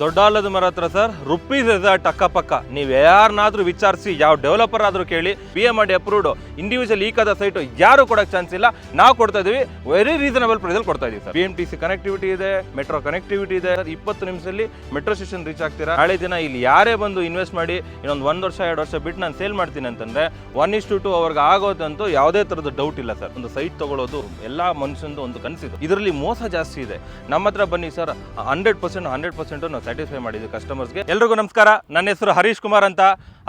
ದೊಡ್ಡಾಲದ ಮರ ಹತ್ರ sir, rupees resort ಅಕ್ಕಪಕ್ಕ ನೀವು ಯಾರನ್ನಾದ್ರೂ ವಿಚಾರಿಸಿ, ಯಾವ ಡೆವಲಪರ್ ಆದ್ರೂ ಕೇಳಿ ಪಿ ಎಂ ಮಾಡಿ ಅಪ್ರೂವ್ಡ್ ಇಂಡಿವಿಜುವಲ್ ಈಕಾದ ಕದ ಸೈಟು ಯಾರು ಕೊಡೋಕ್ಕೆ ಚಾನ್ಸ್ ಇಲ್ಲ. ನಾವು ಕೊಡ್ತಾ ಇದೀವಿ ವೆರಿ ರೀಸನಬಲ್ ಪ್ರೈಸಲ್ಲಿ ಕೊಡ್ತಾ ಇದೀವಿ sir. B M T C connectivity ಇದೆ ಮೆಟ್ರೋ ಕನೆಕ್ಟಿವಿಟಿ ಇದೆ. ಇಪ್ಪತ್ತು ನಿಮಿಷದಲ್ಲಿ ಮೆಟ್ರೋ ಸ್ಟೇಷನ್ ರೀಚ್ ಆಗ್ತೀರಾ? ನಾಳೆ ದಿನ ಇಲ್ಲಿ ಯಾರೇ ಬಂದು ಇನ್ವೆಸ್ಟ್ ಮಾಡಿ, ಇನ್ನೊಂದು ಒಂದು ವರ್ಷ, ಎರಡು ವರ್ಷ ಬಿಟ್ಟು ನಾನು ಸೇಲ್ ಮಾಡ್ತೀನಿ ಅಂತಂದ್ರೆ ಒನ್ ಇಸ್ ಟು ಟು ಅವ್ರಿಗೆ ಆಗೋದಂತೂ ಯಾವುದೇ ಥರದ ಡೌಟ್ ಇಲ್ಲ ಸರ್. ಒಂದು ಸೈಟ್ ತಗೊಳ್ಳೋದು ಎಲ್ಲ ಮನುಷ್ಯಂದು ಒಂದು ಕನಸಿದೆ. ಇದರಲ್ಲಿ ಮೋಸ ಜಾಸ್ತಿ ಇದೆ. ನಮ್ಮ ಹತ್ರ ಬನ್ನಿ sir hundred percent hundred percent ನಾವು ಸ್ಯಾಟಿಸ್ಫೈ ಮಾಡಿದ್ವಿ ಕಸ್ಟಮರ್ಸ್ಗೆ ಎಲ್ರಿಗೂ ನಮಸ್ಕಾರ. ನನ್ನ ಹೆಸರು ಹರೀಶ್ ಕುಮಾರ್ ಅಂತ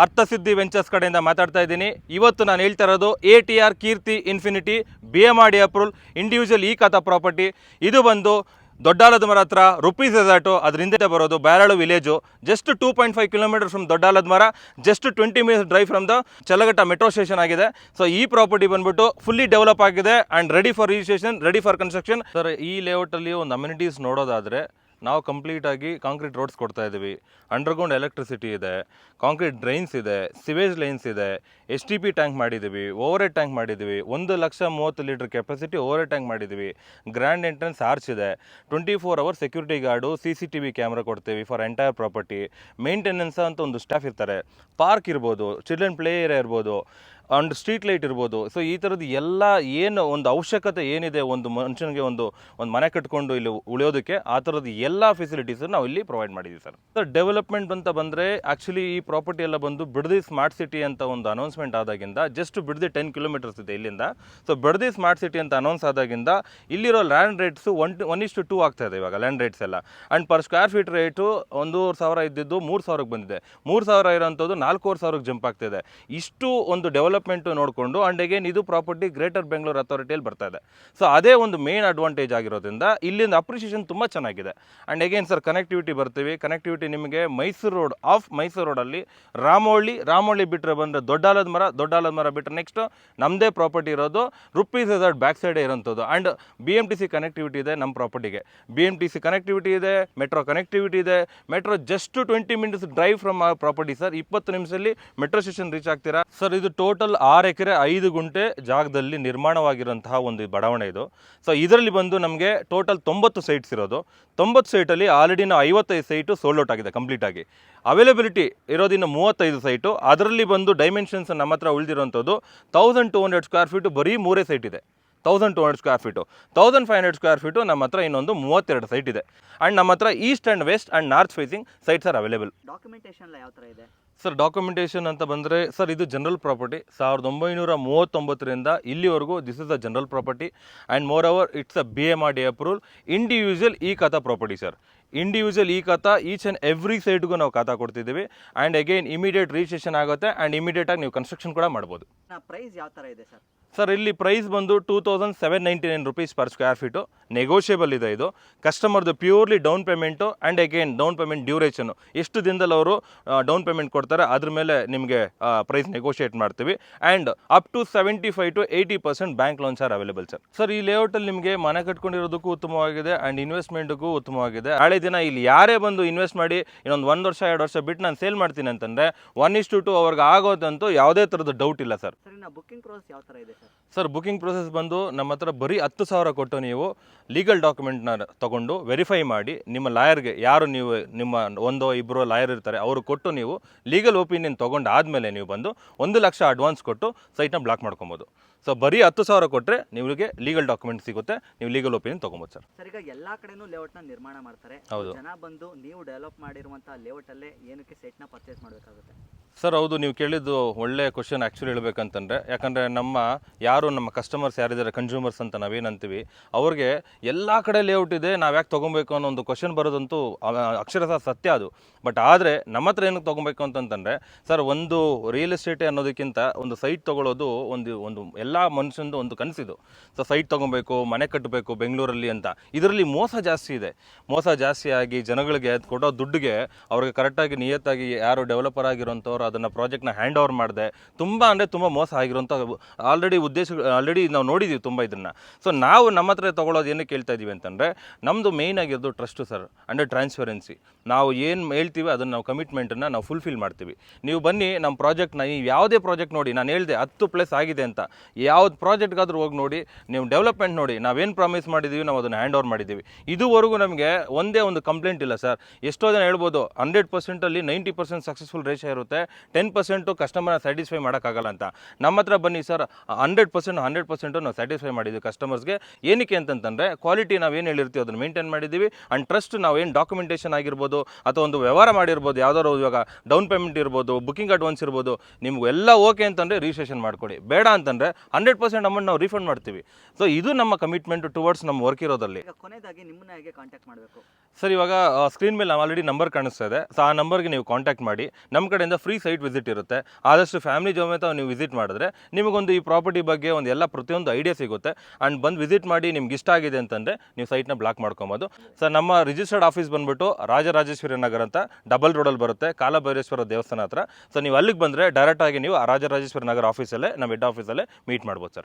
ಅರ್ಥಸಿದ್ಧಿ ವೆಂಚರ್ಸ್ ಕಡೆಯಿಂದ ಮಾತಾಡ್ತಾ ಇದ್ದೀನಿ. ಇವತ್ತು ನಾನು ಹೇಳ್ತಾ ಇರೋದು A T R Keerthi infinity B M R D approval individual e khata property ಇದು ಬಂದು ದೊಡ್ಡಾಲದ ಮರ ಹತ್ರ ರುಪೀಸ್ ರೆಸಾರ್ಟು ಅದರಿಂದ ಬರೋದು ಬ್ಯಾರಾಳು village just two point five kilometre from Doddalada Mara just twenty minutes drive from the Chalaghatta metro station ಆಗಿದೆ. So ಈ property ಬಂದ್ಬಿಟ್ಟು fully develop ಆಗಿದೆ and ready for registration ready for construction sir ಈ ಲೇಔಟಲ್ಲಿ ಒಂದು amenities ನೋಡೋದಾದರೆ ನಾವು ಕಂಪ್ಲೀಟಾಗಿ ಕಾಂಕ್ರೀಟ್ ರೋಡ್ಸ್ ಕೊಡ್ತಾ ಇದ್ದೀವಿ. ಅಂಡರ್ಗ್ರೌಂಡ್ ಎಲೆಕ್ಟ್ರಿಸಿಟಿ ಇದೆ ಕಾಂಕ್ರೀಟ್ ಡ್ರೈನ್ಸ್ ಇದೆ ಸಿವೇಜ್ ಲೈನ್ಸ್ ಇದೆ ಎಸ್ ಟಿ ಪಿ ಟ್ಯಾಂಕ್ ಮಾಡಿದ್ದೀವಿ ಓವರ್ ಹೆಡ್ ಟ್ಯಾಂಕ್ ಮಾಡಿದ್ದೀವಿ, ಒಂದು ಲಕ್ಷ ಮೂವತ್ತು litre capacity overhead tank ಮಾಡಿದ್ದೀವಿ. ಗ್ರ್ಯಾಂಡ್ ಎಂಟ್ರೆನ್ಸ್ ಆರ್ಚ್ ಇದೆ twenty four hour security guard C C T V camera ಕೊಡ್ತೀವಿ ಫಾರ್ ಎಂಟೈರ್ ಪ್ರಾಪರ್ಟಿ ಮೇಂಟೆನೆನ್ಸ್ ಅಂತ ಒಂದು ಸ್ಟಾಫ್ ಇರ್ತಾರೆ. ಪಾರ್ಕ್ ಇರ್ಬೋದು ಚಿಲ್ಡ್ರನ್ ಪ್ಲೇ ಏರಿಯಾ ಇರ್ಬೋದು. ಅಂಡ್ ಸ್ಟ್ರೀಟ್ ಲೈಟ್ ಇರ್ಬೋದು. ಸೊ ಈ ಥರದ್ದು ಎಲ್ಲ ಏನು ಒಂದು ಅವಶ್ಯಕತೆ ಏನಿದೆ ಒಂದು ಮನುಷ್ಯನಿಗೆ ಒಂದು ಒಂದು ಮನೆ ಕಟ್ಕೊಂಡು ಇಲ್ಲಿ ಉಳಿಯೋದಕ್ಕೆ, ಆ ಥರದ ಎಲ್ಲ ಫೆಸಿಲಿಟೀಸ್ ನಾವು ಇಲ್ಲಿ ಪ್ರೊವೈಡ್ ಮಾಡಿದ್ದೀವಿ ಸರ್. ಸರ್ ಡೆವಲಪ್ಮೆಂಟ್ ಅಂತ ಬಂದರೆ ಆ್ಯಕ್ಚುಲಿ ಈ ಪ್ರಾಪರ್ಟಿ ಎಲ್ಲ ಬಂದು ಬಿಡದಿ ಸ್ಮಾರ್ಟ್ ಸಿಟಿ ಅಂತ ಒಂದು ಅನೌನ್ಸ್ಮೆಂಟ್ ಆದಾಗಿಂದ ಜಸ್ಟ್ ಬಿಡದಿ ಟೆನ್ ಕಿಲೋಮೀಟರ್ಸ್ ಇದೆ ಇಲ್ಲಿಂದ. ಸೊ ಬಿಡದಿ ಸ್ಮಾರ್ಟ್ ಸಿಟಿ ಅಂತ ಅನೌನ್ಸ್ ಆದಾಗಿಂದ ಇಲ್ಲಿರೋ ಲ್ಯಾಂಡ್ ರೇಟ್ಸು ಒನ್ ಒನ್ ಇಷ್ಟು ಟೂ ಆಗ್ತಾ ಇದೆ ಇವಾಗ ಲ್ಯಾಂಡ್ ರೇಟ್ಸ್ ಎಲ್ಲ. And per square feet rate ಒಂದೂವರೆ ಸಾವಿರ ಇದ್ದಿದ್ದು ಮೂರು ಸಾವಿರಕ್ಕೆ ಬಂದಿದೆ. ಮೂರು ಸಾವಿರ ಇರೋಂಥದ್ದು ನಾಲ್ಕೂವರೆ ಸಾವಿರಕ್ಕೆ ಜಂಪ್ ಆಗ್ತಿದೆ ಇಷ್ಟು ಒಂದು ಡೆವಲಪ್ಮೆಂಟು ನೋಡಿಕೊಂಡು ಆ್ಯಂಡ್ ಅಗೇನ್ ಇದು ಪ್ರಾಪರ್ಟಿ ಗ್ರೇಟರ್ ಬೆಂಗಳೂರು ಅಥಾರಿಟಿಯಲ್ಲಿ ಬರ್ತಾ ಇದೆ. ಸೊ ಅದೇ ಒಂದು ಮೇನ್ ಅಡ್ವಾಂಟೇಜ್ ಆಗಿರೋದ್ರಿಂದ ಇಲ್ಲಿಂದ ಅಪ್ರಿಷಿಯೇಷನ್ ತುಂಬ ಚೆನ್ನಾಗಿದೆ. ಆ್ಯಂಡ್ ಅಗೇನ್ ಸರ್ ಕನೆಕ್ಟಿವಿಟಿ ಬರ್ತೀವಿ. ಕನೆಕ್ಟಿವಿಟಿ ನಿಮಗೆ ಮೈಸೂರು ರೋಡ್ ಆಫ್ ಮೈಸೂರು ರೋಡಲ್ಲಿ ರಾಮೋಳ್ಳಿ ರಾಮೋಳ್ಳಿ ಬಿಟ್ಟರೆ ಬಂದರೆ ದೊಡ್ಡಾಲದ ಮರ ದೊಡ್ಡಾಲದ ಮರ ಬಿಟ್ಟರೆ ನೆಕ್ಸ್ಟ್ ನಮ್ಮದೇ ಪ್ರಾಪರ್ಟಿ ಇರೋದು ರುಪೀಸ್ ರೆಸಾರ್ಟ್ ಬ್ಯಾಕ್ ಸೈಡೇ ಇರೋಂಥದ್ದು. And B M T C connectivity ಇದೆ ನಮ್ಮ ಪ್ರಾಪರ್ಟಿಗೆ B M T C connectivity ಇದೆ ಮೆಟ್ರೋ ಕನೆಕ್ಟಿವಿಟಿ ಇದೆ. Metro just twenty minutes drive from ಆ ಪ್ರಾಪರ್ಟಿ ಸರ್ ಇಪ್ಪತ್ತು ನಿಮಿಷದಲ್ಲಿ ಮೆಟ್ರೋ ಸ್ಟೇಷನ್ ರೀಚ್ ಆಗ್ತೀರಾ? ಸರ್ ಇದು ಟೋಟಲ್ ಆರು ಎಕರೆ, ಐದು ಗುಂಟೆ ಜಾಗದಲ್ಲಿ ನಿರ್ಮಾಣವಾಗಿರುವಂತಹ ಒಂದು ಬಡಾವಣೆ ಇದು. ಸೊ ಇದರಲ್ಲಿ ಬಂದು ನಮಗೆ ಟೋಟಲ್ ತೊಂಬತ್ತು ಸೈಟ್ಸ್ ಇರೋದು. ತೊಂಬತ್ತು ಸೈಟಲ್ಲಿ ಆಲ್ರೆಡಿ ನಾವು ಐವತ್ತೈದು ಸೈಟು ಸೋಲ್ಡ್ ಔಟ್ ಆಗಿದೆ ಕಂಪ್ಲೀಟ್ ಆಗಿ. ಅವೈಲೇಬಿಲಿಟಿ ಇರೋದಿನ್ನ ಮೂವತ್ತೈದು ಸೈಟು. ಅದರಲ್ಲಿ ಬಂದು ಡೈಮೆನ್ಷನ್ಸ್ ನಮ್ಮ ಹತ್ರ ಉಳಿದಿರೋಂಥದ್ದು thousand two hundred square feet ಬರೀ ಮೂರೇ ಸೈಟ್ ಇದೆ. Thousand two hundred square feet thousand five hundred square feet ನಮ್ಮ ಹತ್ರ ಇನ್ನೊಂದು ಮೂವತ್ತೆರಡು ಸೈಟ್ ಇದೆ. ಆ್ಯಂಡ್ ನಮ್ಮ ಹತ್ರ east and west and north facing sites are available documentation ಎಲ್ಲ ಯಾವ ಥರ ಇದೆ? ಸರ್ ಡಾಕ್ಯುಮೆಂಟೇಷನ್ ಅಂತ ಬಂದರೆ, ಸರ್, ಇದು ಜನರಲ್ ಪ್ರಾಪರ್ಟಿ ಸಾವಿರದ ಒಂಬೈನೂರ ಮೂವತ್ತೊಂಬತ್ತರಿಂದ ಇಲ್ಲಿವರೆಗೂ this is a general property and moreover it's a B M R D approval individual e khata property sir individual e ಖಾತಾ ಈಚ್ ಆ್ಯಂಡ್ ಎವ್ರಿ ಸೈಟ್ಗೂ ನಾವು ಖಾತಾ ಕೊಡ್ತಿದ್ದೀವಿ. ಆ್ಯಂಡ್ ಅಗೈನ್ ಇಮಿಡಿಯೇಟ್ ರಿಜಿಸ್ಟ್ರೇಷನ್ ಆಗುತ್ತೆ. ಆ್ಯಂಡ್ ಇಮಿಡಿಯೇಟಾಗಿ ನೀವು ಕನ್ಸ್ಟ್ರಕ್ಷನ್ ಕೂಡ ಮಾಡ್ಬೋದು. ಪ್ರೈಸ್ ಯಾವ ಥರ ಇದೆ ಸರ್ ಸರ್, ಇಲ್ಲಿ ಪ್ರೈಸ್ ಬಂದು two thousand seven ninety nine rupees per square feet negotiable ಇದೆ ಇದು. ಕಸ್ಟಮರ್ದು purely down payment and again down payment duration ಎಷ್ಟು ದಿನದಲ್ಲಿ ಅವರು ಡೌನ್ ಪೇಮೆಂಟ್ ಕೊಡ್ತಾರೆ, ಅದ್ರ ಮೇಲೆ ನಿಮಗೆ ಪ್ರೈಸ್ ನೆಗೋಷಿಯೇಟ್ ಮಾಡ್ತೀವಿ. And up to seventy five to eighty percent bank loans are available sir sir ಈ ಲೇಔಟಲ್ಲಿ ನಿಮಗೆ ಮನೆ ಕಟ್ಕೊಂಡಿರೋದಕ್ಕೂ ಉತ್ತಮವಾಗಿದೆ ಆ್ಯಂಡ್ ಇನ್ವೆಸ್ಟ್ಮೆಂಟ್ಗೂ ಉತ್ತಮವಾಗಿದೆ. ಹಳೆ ದಿನ ಇಲ್ಲಿ ಯಾರೇ ಬಂದು ಇನ್ವೆಸ್ಟ್ ಮಾಡಿ, ಇನ್ನೊಂದು ಒಂದು ವರ್ಷ, ಎರಡು ವರ್ಷ ಬಿಟ್ಟು ನಾನು ಸೇಲ್ ಮಾಡ್ತೀನಿ ಅಂತಂದರೆ ಒನ್ ಇಸ್ ಟು ಟು ಅವ್ರಿಗೆ ಆಗೋದಂತೂ ಯಾವುದೇ ಥರದ ಡೌಟ್ ಇಲ್ಲ ಸರ್ ಸರ್ ಬುಕ್ಕಿಂಗ್ ಪ್ರೋಸೆಸ್ ಯಾವ ಥರ ಇದೆ? ಸರ್ ಬುಕಿಂಗ್ ಪ್ರೊಸೆಸ್ ಬಂದು ನಮ್ಮ ಹತ್ರ ಬರೀ ಹತ್ತು ಸಾವಿರ ಕೊಟ್ಟು ನೀವು ಲೀಗಲ್ ಡಾಕ್ಯುಮೆಂಟ್ನ ತಗೊಂಡು ವೆರಿಫೈ ಮಾಡಿ ನಿಮ್ಮ ಲಾಯರ್ಗೆ ಯಾರು ನೀವು ನಿಮ್ಮ ಒಂದೋ ಇಬ್ಬರೋ ಲಾಯರ್ ಇರ್ತಾರೆ ಅವರು ಕೊಟ್ಟು ನೀವು ಲೀಗಲ್ ಒಪಿನಿಯನ್ ತೊಗೊಂಡು ಆದಮೇಲೆ ನೀವು ಬಂದು ಒಂದು ಲಕ್ಷ ಅಡ್ವಾನ್ಸ್ ಕೊಟ್ಟು ಸೈಟ್ನ ಬ್ಲಾಕ್ ಮಾಡ್ಕೊಬೋದು. ಸೊ ಬರೀ ಹತ್ತು ಸಾವಿರ ಕೊಟ್ಟರೆ ನಿಮಗೆ ಲೀಗಲ್ ಡಾಕ್ಯುಮೆಂಟ್ ಸಿಗುತ್ತೆ ನೀವು ಲೀಗಲ್ ಒಪಿನಿಯನ್ ತೊಗೊಬೋದು ಸರ್. ಸರ್ ಈಗ ಎಲ್ಲ ಕಡೆನೂ ಲೇಔಟ್ನ ನಿರ್ಮಾಣ ಮಾಡ್ತಾರೆ. ಹೌದು. ಜನ ಬಂದು ನೀವು ಡೆವಲಪ್ ಮಾಡಿರುವಂಥ ಲೇಔಟಲ್ಲೇ ಏನಕ್ಕೆ ಸೈಟ್ನ ಪರ್ಚೇಸ್ ಮಾಡಬೇಕಾಗುತ್ತೆ? ಸರ್ ಹೌದು ನೀವು ಕೇಳಿದ್ದು ಒಳ್ಳೆ ಕ್ವಶನ್ ಆ್ಯಕ್ಚುಲಿ ಹೇಳ್ಬೇಕಂತಂದರೆ ಯಾಕಂದರೆ ನಮ್ಮ ಯಾರು ನಮ್ಮ ಕಸ್ಟಮರ್ಸ್ ಯಾರಿದ್ದಾರೆ ಕನ್ಸ್ಯೂಮರ್ಸ್ ಅಂತ ನಾವೇನಂತೀವಿ ಅವ್ರಿಗೆ ಎಲ್ಲ ಕಡೆ ಲೇಔಟ್ ಇದೆ, ನಾವು ಯಾಕೆ ತೊಗೊಬೇಕು ಅನ್ನೋ ಒಂದು ಕ್ವಶನ್ ಬರೋದಂತೂ ಅಕ್ಷರಶಃ ಸತ್ಯ ಅದು. ಬಟ್ ಆದರೆ ನಮ್ಮ ಹತ್ರ ಏನಕ್ಕೆ ತೊಗೊಬೇಕು ಅಂತಂತಂದರೆ ಸರ್ ಒಂದು ರಿಯಲ್ ಎಸ್ಟೇಟ್ ಅನ್ನೋದಕ್ಕಿಂತ ಒಂದು ಸೈಟ್ ತೊಗೊಳ್ಳೋದು ಒಂದು ಒಂದು ಎಲ್ಲ ಮನುಷ್ಯನದು ಒಂದು ಕನಸಿದು. ಸೊ ಸೈಟ್ ತೊಗೊಬೇಕು, ಮನೆ ಕಟ್ಟಬೇಕು ಬೆಂಗಳೂರಲ್ಲಿ ಅಂತ. ಇದರಲ್ಲಿ ಮೋಸ ಜಾಸ್ತಿ ಇದೆ. ಮೋಸ ಜಾಸ್ತಿ ಆಗಿ ಜನಗಳಿಗೆ ಅದು ಕೊಡೋ ದುಡ್ಡಿಗೆ ಅವ್ರಿಗೆ ಕರೆಕ್ಟಾಗಿ ನಿಯತ್ತಾಗಿ ಯಾರು ಡೆವಲಪರ್ ಆಗಿರೋಂಥವ್ರು ಅದನ್ನು ಪ್ರಾಜೆಕ್ಟ್ನ ಹ್ಯಾಂಡ್ ಓವರ್ ಮಾಡಿದೆ, ತುಂಬ ಅಂದರೆ ತುಂಬ ಮೋಸ ಆಗಿರೋಂಥ ಆಲ್ರೆಡಿ ಉದ್ದೇಶ ಆಲ್ರೆಡಿ ನಾವು ನೋಡಿದ್ದೀವಿ ತುಂಬ ಇದನ್ನು ಸೊ ನಾವು ನಮ್ಮ ಹತ್ರ ತೊಗೊಳೋದು ಏನಕ್ಕೆ ಹೇಳ್ತಾ ಇದ್ದೀವಿ ಅಂತಂದರೆ ನಮ್ಮದು ಮೇಯ್ನ್ ಆಗಿರೋದು ಟ್ರಸ್ಟು ಸರ್ ಅಂಡರ್ ಟ್ರಾನ್ಸ್ಪರೆನ್ಸಿ ನಾವು ಏನು ಹೇಳ್ತೀವಿ ಅದನ್ನು ನಾವು ಕಮಿಟ್ಮೆಂಟನ್ನು ನಾವು ಫುಲ್ಫಿಲ್ ಮಾಡ್ತೀವಿ. ನೀವು ಬನ್ನಿ ನಮ್ಮ ಪ್ರಾಜೆಕ್ಟ್ನ ನೀವು ಯಾವುದೇ ಪ್ರಾಜೆಕ್ಟ್ ನೋಡಿ, ನಾನು ಹೇಳಿದೆ ಹತ್ತು ಪ್ಲಸ್ ಆಗಿದೆ ಅಂತ. ಯಾವ್ದು ಪ್ರಾಜೆಕ್ಟ್ಗಾದ್ರೂ ಹೋಗಿ ನೋಡಿ, ನೀವು ಡೆವಲಪ್ಮೆಂಟ್ ನೋಡಿ ನಾವೇನು ಪ್ರಾಮಿಸ್ ಮಾಡಿದ್ದೀವಿ ನಾವು ಅದನ್ನು ಹ್ಯಾಂಡ್ ಓವರ್ ಮಾಡಿದ್ದೀವಿ ಇದುವರೆಗೂ ನಮಗೆ ಒಂದೇ ಒಂದು ಕಂಪ್ಲೇಂಟ್ ಇಲ್ಲ ಸರ್ ಎಷ್ಟೋ ಜನ ಹೇಳ್ಬೋದು ಹಂಡ್ರೆಡ್ ಪರ್ಸೆಂಟಲ್ಲಿ ನೈಂಟಿ ಪರ್ಸೆಂಟ್ ಸಕ್ಸಸ್ಫುಲ್ ರೇಷ ಇರುತ್ತೆ ಟೆನ್ ಪರ್ಸೆಂಟು ಕಸ್ಟಮರ್ನ ಸ್ಯಾಟಿಸ್ಫೈ ಮಾಡೋಕ್ಕಾಗಲ್ಲ ಅಂತ. ನಮ್ಮ ಹತ್ರ ಬನ್ನಿ sir hundred percent hundred percent ನಾವು ಸ್ಯಾಟಿಸ್ಫೈ ಮಾಡಿದ್ದೀವಿ ಕಸ್ಟಮರ್ಸ್ಗೆ ಏನಕ್ಕೆ ಅಂತಂತಂದರೆ ಕ್ವಾಲಿಟಿ ನಾವು ಏನು ಹೇಳಿರ್ತೀವಿ ಅದನ್ನು ಮೇಂಟೈನ್ ಮಾಡಿದ್ದೀವಿ. ಆ್ಯಂಡ್ ಟ್ರಸ್ಟ್ ನಾವು ಏನು ಡಾಕ್ಯುಮೆಂಟೇಷನ್ ಆಗಿರ್ಬೋದು ಅಥವಾ ಒಂದು ವ್ಯವಹಾರ ಮಾಡಿರ್ಬೋದು ಯಾವ್ದಾದ್ರು ಇವಾಗ ಡೌನ್ ಪೇಮೆಂಟ್ ಇರ್ಬೋದು ಬುಕಿಂಗ್ ಅಡ್ವಾನ್ಸ್ ಇರ್ಬೋದು ನಿಮ್ಗೆಲ್ಲ ಓಕೆ ಅಂತಂದರೆ ರಿಜಿಸ್ಟ್ರೇಷನ್ ಮಾಡಿಕೊಡಿ. ಬೇಡ ಅಂತಂದರೆ ಹಂಡ್ರೆಡ್ ಪರ್ಸೆಂಟ್ ಅಮೌಂಟ್ ನಾವು ರಿಫಂಡ್ ಮಾಡ್ತೀವಿ. ಸೊ ಇದು ನಮ್ಮ ಕಮಿಟ್ಮೆಂಟ್ ಟುವರ್ಡ್ಸ್ ನಮ್ಮ ವರ್ಕ್ ಇರೋದಲ್ಲಿ ಕೊನೆಯದಾಗಿ ನಿಮ್ಮನ್ನ ಹೇಗೆ ಕಾಂಟ್ಯಾಕ್ಟ್ ಮಾಡಬೇಕು? ಸರ್ ಇವಾಗ ಸ್ಕ್ರೀನ್ ಮೇಲೆ ನಾವು ಆಲ್ರೆಡಿ ನಂಬರ್ ಕಾಣಿಸ್ತಾ ಇದೆ. ಸೊ ಆ ನಂಬರ್ಗೆ ನೀವು ಕಾಂಟ್ಯಾಕ್ಟ್ ಮಾಡಿ. ನಮ್ಮ ಕಡೆಯಿಂದ ಫ್ರೀ ಸೈಟ್ ವಿಸಿಟ್ ಇರುತ್ತೆ. ಆದಷ್ಟು ಫ್ಯಾಮಿಲಿ ಜೊತೆ ನೀವು ವಿಸಿಟ್ ಮಾಡಿದ್ರೆ ನಿಮಗೊಂದು ಈ ಪ್ರಾಪರ್ಟಿ ಬಗ್ಗೆ ಒಂದು ಎಲ್ಲ ಪ್ರತಿಯೊಂದು ಐಡಿಯಾ ಸಿಗುತ್ತೆ. ಆ್ಯಂಡ್ ಬಂದು ವಿಸಿಟ್ ಮಾಡಿ ನಿಮ್ಗೆ ಇಷ್ಟ ಆಗಿದೆ ಅಂತಂದರೆ ನೀವು ಸೈಟ್ನ ಬ್ಲಾಕ್ ಮಾಡ್ಕೊಬೋದು. ಸರ್ ನಮ್ಮ ರಿಜಿಸ್ಟರ್ಡ್ ಆಫೀಸ್ ಬಂದ್ಬಿಟ್ಟು ರಾಜರಾಜೇಶ್ವರಿ ನಗರ ಅಂತ ಡಬಲ್ ರೋಡಲ್ಲಿ ಬರುತ್ತೆ, ಕಾಲಭೈರೇಶ್ವರ ದೇವಸ್ಥಾನ ಹತ್ರ. ಸೊ ನೀವು ಅಲ್ಲಿಗೆ ಬಂದರೆ ಡೈರೆಕ್ಟಾಗಿ ನೀವು ರಾಜರಾಜೇಶ್ವರಿ ನಗರ ಆಫೀಸಲ್ಲೇ ನಮ್ಮ ಹೆಡ್ ಆಫೀಸಲ್ಲೇ ಮೀಟ್ ಮಾಡ್ಬೋದು ಸರ್